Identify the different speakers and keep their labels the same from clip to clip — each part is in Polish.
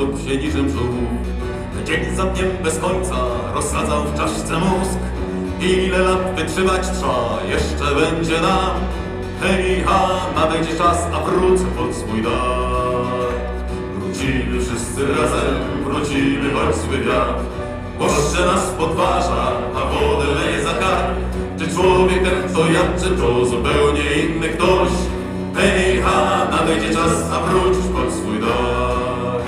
Speaker 1: stóp się niczym. Dzień za dniem bez końca rozsadzał w czaszce mózg. Ile lat wytrzymać trwa, jeszcze będzie nam. Hej, ha, nadejdzie czas, a wrócę pod swój dar. Wrócimy wszyscy razem, wrócimy, choć zły wiatr. Boże nas podważa, a wodę leje za kark. Czy człowiek ten, co ja, czy to zupełnie inny ktoś? Hej, ha, nadejdzie czas, a wrócisz pod swój dar.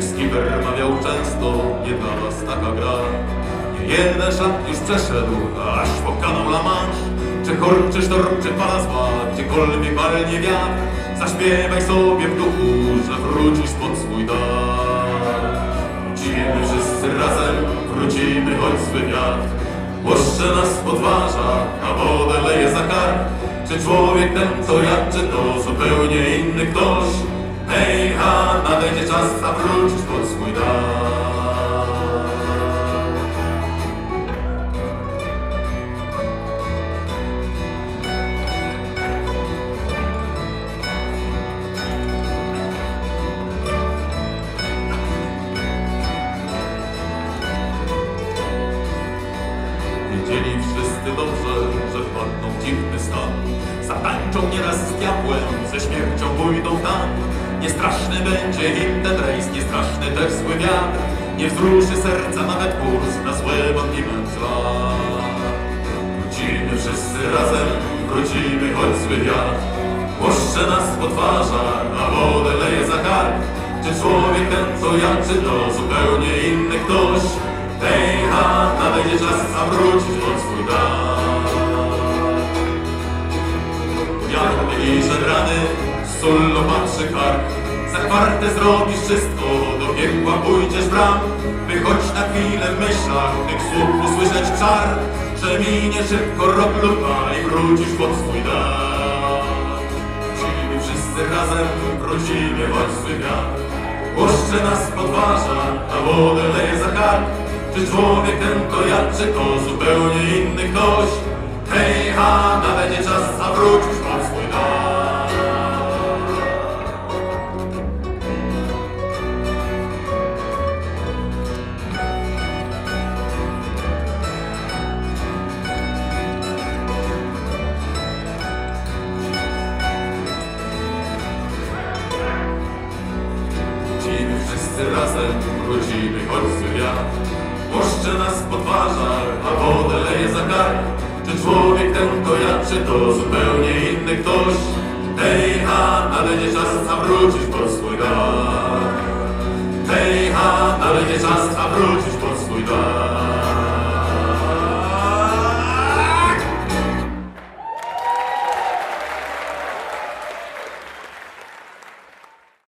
Speaker 1: Skipper mawiał często, nie dla was taka gra. Nie jeden szat już przeszedł, aż po kanał La Manche. Czy chór, czy sztorm, czy fala zła, gdziekolwiek walnie wiatr. Zaśpiewaj sobie w duchu, że wrócisz pod swój dar. Wrócimy wszyscy razem, wrócimy, choć zły wiatr. Łoszcze nas podważa, a wodę leje za kark. Czy człowiek ten, co ja, czy to zupełnie inny ktoś? Nadejdzie czas, a wrócisz pod swój dar. Wiedzieli wszyscy dobrze, że wpadną w dziwny stan. Zatańczą nieraz z diabłem, ze śmiercią pójdą w tam. Niestraszny będzie im ten rejs, niestraszny też zły wiatr. Nie wzruszy serca nawet kurs na złe wątpliwe Wrócimy wszyscy razem, wrócimy, choć zły wiatr. Łoszcze nas podważa, a wodę leje za kark. Czy człowiek ten, co ja, czy to zupełnie inny ktoś? Hej, ha, nadejdzie sól opatrzy kark. Za kwartę zrobisz wszystko, do piekła pójdziesz bram. Wychodź na chwilę w myślach, tych słów usłyszeć czar, że minie szybko rok lub i wrócisz pod swój dar. Wrócimy wszyscy razem, wrócimy, choć zły wiatr. Nas podważa, a wodę leje za kark. Czy człowiek ten to ja, czy to zupełnie inny ktoś? Hej, ha, nadejdzie czas, a wrócisz pod swój wszyscy razem, wrócimy, choć zły wiatr. Łoszcze nas podważa, a wodę leje za kark. Czy człowiek ten to ja, czy to zupełnie inny ktoś? Hej, ha, nadejdzie czas, a wrócisz pod swój dar. Hej, ha, nadejdzie czas, a wrócisz